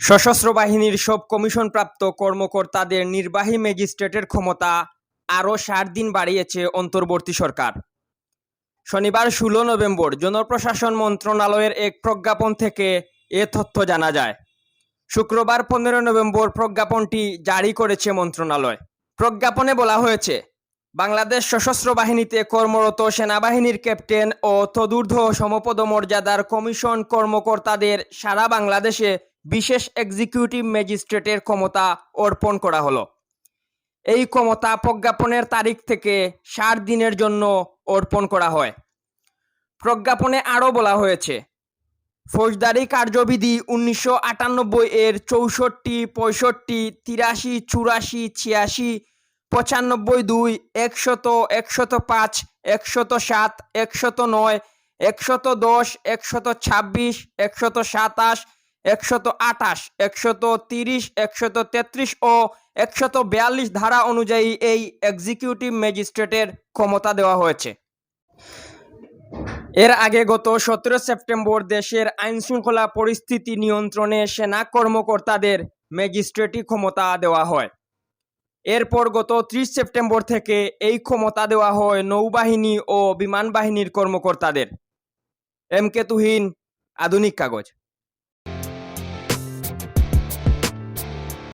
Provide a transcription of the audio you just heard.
সশস্ত্র বাহিনীর সব কমিশনপ্রাপ্ত কর্মকর্তাদের নির্বাহী ম্যাজিস্ট্রেটের ক্ষমতা আরও ষাট দিন বাড়িয়েছে অন্তর্বর্তী সরকার। শনিবার ষোলো নভেম্বর জনপ্রশাসন মন্ত্রণালয়ের এক প্রজ্ঞাপন থেকে এ তথ্য জানা যায়। শুক্রবার পনেরো নভেম্বর প্রজ্ঞাপনটি জারি করেছে মন্ত্রণালয়। প্রজ্ঞাপনে বলা হয়েছে, বাংলাদেশ সশস্ত্র বাহিনীতে কর্মরত সেনাবাহিনীর ক্যাপ্টেন ও তদূর্ধ্ব সমপদ মর্যাদার কমিশন কর্মকর্তাদের সারা বাংলাদেশে বিশেষ এক্সিকিউটিভ ম্যাজিস্ট্রেটের ক্ষমতা অর্পণ করা হলো। এই ক্ষমতা প্রজ্ঞাপনের তারিখ থেকে ষাট দিনের জন্য অর্পণ করা হয়। প্রজ্ঞাপনে আরও বলা হয়েছে, ফৌজদারি কার্যবিধি উনিশশো আটানব্বই এর চৌষট্টি, পঁয়ষট্টি, তিরাশি, চুরাশি, ছিয়াশি, পঁচানব্বই দুই, একশত একশত পাঁচ, একশত সাত, একশত নয়, একশত দশ, একশত ছাব্বিশ, একশত সাতাশ একশত আঠাশ, একশত তিরিশ, একশত তেত্রিশ ও একশত বিয়াল্লিশ ধারা অনুযায়ী এই এক্সিকিউটিভ ম্যাজিস্ট্রেটের ক্ষমতা দেওয়া হয়েছে। এর আগে গত সতেরো সেপ্টেম্বর দেশের আইনশৃঙ্খলা পরিস্থিতি নিয়ন্ত্রণে সেনা কর্মকর্তাদের ম্যাজিস্ট্রেটি ক্ষমতা দেওয়া হয়। এরপর গত ত্রিশ সেপ্টেম্বর থেকে এই ক্ষমতা দেওয়া হয় নৌবাহিনী ও বিমান বাহিনীর কর্মকর্তাদের। এম কে তুহিন, আধুনিক কাগজ।